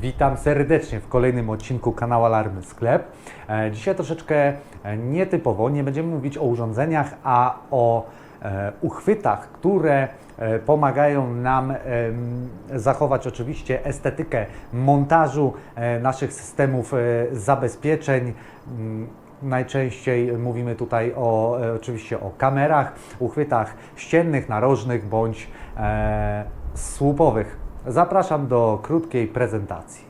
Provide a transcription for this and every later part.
Witam serdecznie w kolejnym odcinku kanału Alarmy Sklep. E, Dzisiaj troszeczkę e, nietypowo, nie będziemy mówić o urządzeniach, a o e, uchwytach, które pomagają nam zachować oczywiście estetykę montażu naszych systemów zabezpieczeń. Mm, Najczęściej mówimy tutaj o oczywiście o kamerach, uchwytach ściennych, narożnych bądź e, słupowych. Zapraszam do krótkiej prezentacji.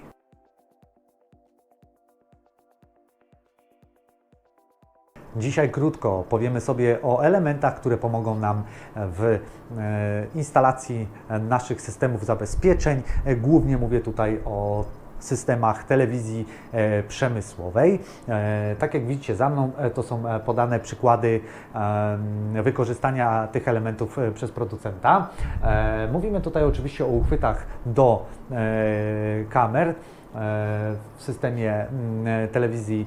Dzisiaj krótko powiemy sobie o elementach, które pomogą nam w e, instalacji naszych systemów zabezpieczeń. E, Głównie mówię tutaj o systemach telewizji e, przemysłowej. E, tak jak widzicie za mną, e, to są podane przykłady wykorzystania tych elementów przez producenta. Mówimy tutaj oczywiście o uchwytach do kamer w systemie mm, telewizji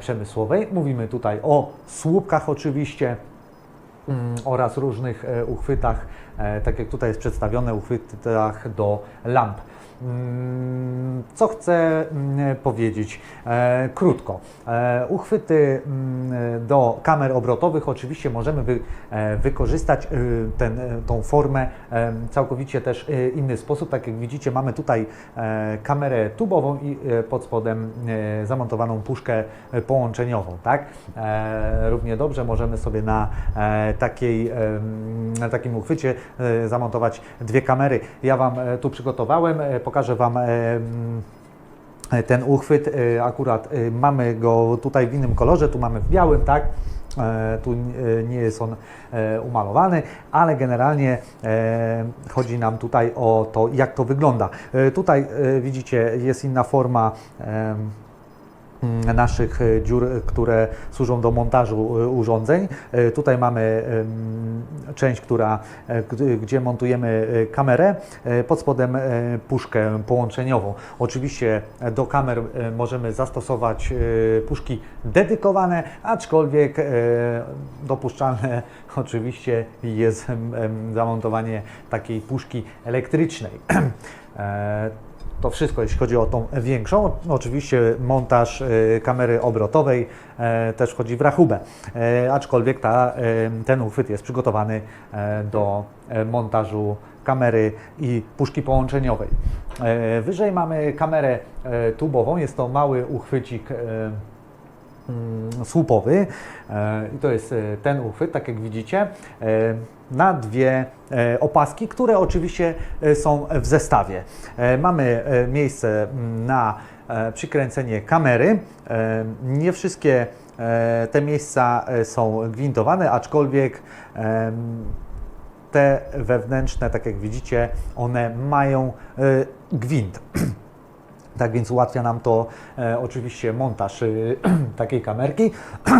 przemysłowej. Mówimy tutaj o słupkach oczywiście mm, oraz różnych uchwytach, tak jak tutaj jest przedstawione, uchwytach do lamp. Mm, Co chcę mm, powiedzieć? E, Krótko. E, Uchwyty mm, do kamer obrotowych oczywiście możemy wy, e, wykorzystać ten, tą formę całkowicie też inny sposób. Tak jak widzicie, mamy tutaj kamerę tubową i pod spodem zamontowaną puszkę połączeniową. Tak? Równie dobrze możemy sobie na, takiej, na takim uchwycie zamontować dwie kamery. Ja Wam tu przygotowałem, pokażę Wam E, ten uchwyt. e, Akurat e, mamy go tutaj w innym kolorze, tu mamy w białym, tak? Tu nie jest on umalowany, ale generalnie chodzi nam tutaj o to, jak to wygląda. Tutaj widzicie, jest inna forma. Naszych e, dziur, które służą do montażu e, urządzeń. E, Tutaj mamy część, która, gdzie montujemy kamerę, pod spodem puszkę połączeniową. Oczywiście do kamer możemy zastosować puszki dedykowane, aczkolwiek dopuszczalne oczywiście jest zamontowanie takiej puszki elektrycznej. To wszystko, jeśli chodzi o tą większą. Oczywiście montaż e, kamery obrotowej e, też wchodzi w rachubę, E, aczkolwiek ta, ten uchwyt jest przygotowany do montażu kamery i puszki połączeniowej. Wyżej mamy kamerę tubową, jest to mały uchwycik słupowy E, i to jest e, ten uchwyt, tak jak widzicie, e, na dwie opaski, które oczywiście są w zestawie. Mamy miejsce mm, na przykręcenie kamery. Nie wszystkie te miejsca są gwintowane, aczkolwiek te wewnętrzne, tak jak widzicie, one mają gwint. Tak więc ułatwia nam to e, oczywiście montaż e, takiej kamerki.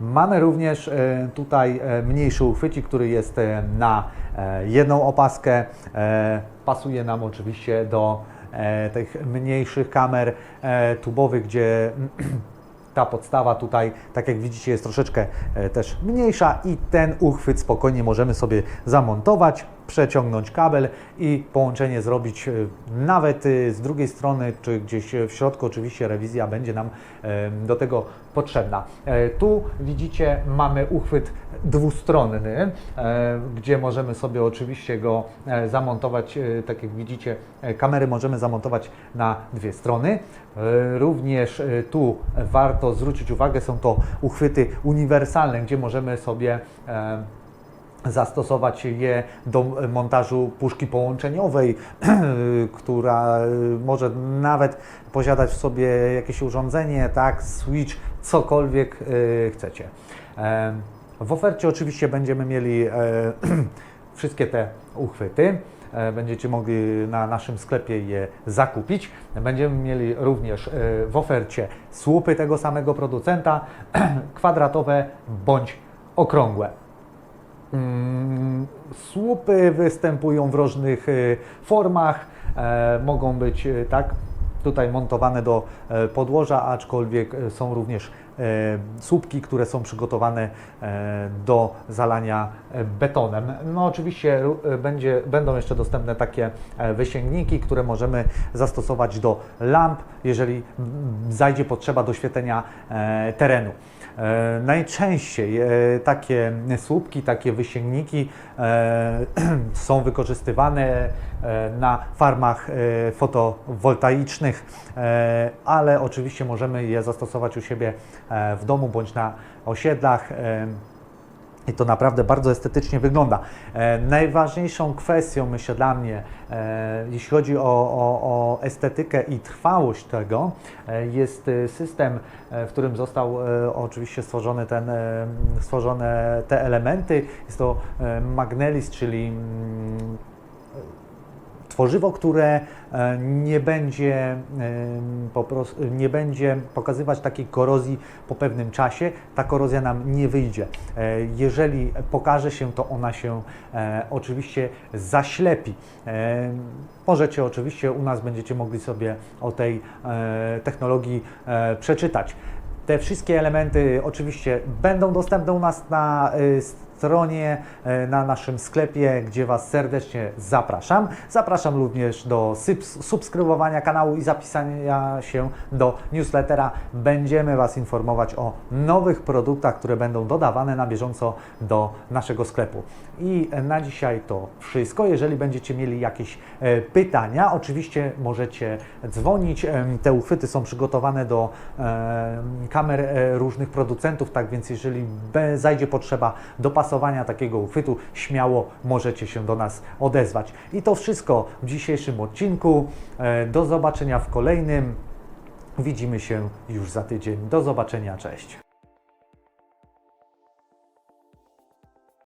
Mamy również e, tutaj e, mniejszy uchwycik, który jest e, na e, jedną opaskę. E, pasuje nam oczywiście do e, tych mniejszych kamer e, tubowych, gdzie ta podstawa tutaj, tak jak widzicie, jest troszeczkę e, też mniejsza i ten uchwyt spokojnie możemy sobie zamontować, przeciągnąć kabel i połączenie zrobić e, nawet e, z drugiej strony, czy gdzieś e, w środku. Oczywiście rewizja będzie nam do tego potrzebna. Tu widzicie, mamy uchwyt dwustronny, gdzie możemy sobie oczywiście go zamontować, tak jak widzicie, kamery możemy zamontować na dwie strony. Również tu warto zwrócić uwagę, są to uchwyty uniwersalne, gdzie możemy sobie zastosować je do montażu puszki połączeniowej, która może nawet posiadać w sobie jakieś urządzenie, tak, switch, cokolwiek e, chcecie. E, W ofercie oczywiście będziemy mieli e, wszystkie te uchwyty. E, Będziecie mogli na naszym sklepie je zakupić. Będziemy mieli również w ofercie słupy tego samego producenta, kwadratowe bądź okrągłe. Mm, Słupy występują w różnych e, formach, e, mogą być e, tak tutaj montowane do e, podłoża, aczkolwiek e, są również słupki, które są przygotowane e, do zalania e, betonem. No oczywiście e, będzie, będą jeszcze dostępne takie e, wysięgniki, które możemy zastosować do lamp, jeżeli zajdzie potrzeba doświetlenia e, terenu. E, Najczęściej e, takie słupki, takie wysięgniki e, są wykorzystywane e, na farmach e, fotowoltaicznych, e, ale oczywiście możemy je zastosować u siebie e, w domu bądź na osiedlach. e, i to naprawdę bardzo estetycznie wygląda. E, najważniejszą kwestią, myślę, dla mnie, e, jeśli chodzi o, o, o estetykę i trwałość tego, e, jest e, system, e, w którym został e, oczywiście stworzony ten, e, stworzone te elementy. Jest to e, Magnelis, czyli mm, tworzywo, które e, nie będzie, po prostu, nie będzie pokazywać takiej korozji po pewnym czasie, ta korozja nam nie wyjdzie. E, Jeżeli pokaże się, to ona się e, oczywiście zaślepi. Możecie oczywiście u nas będziecie mogli sobie o tej technologii przeczytać. Te wszystkie elementy oczywiście będą dostępne u nas na stronie, y, na naszym sklepie, gdzie Was serdecznie zapraszam. Zapraszam również do subskrybowania kanału i zapisania się do newslettera. Będziemy Was informować o nowych produktach, które będą dodawane na bieżąco do naszego sklepu. I na dzisiaj to wszystko. Jeżeli będziecie mieli jakieś e, pytania, oczywiście możecie dzwonić. Em, Te uchwyty są przygotowane do kamer e, różnych producentów, tak więc jeżeli zajdzie potrzeba dopasowania takiego uchwytu, śmiało możecie się do nas odezwać. I to wszystko w dzisiejszym odcinku. E, Do zobaczenia w kolejnym. Widzimy się już za tydzień. Do zobaczenia, cześć.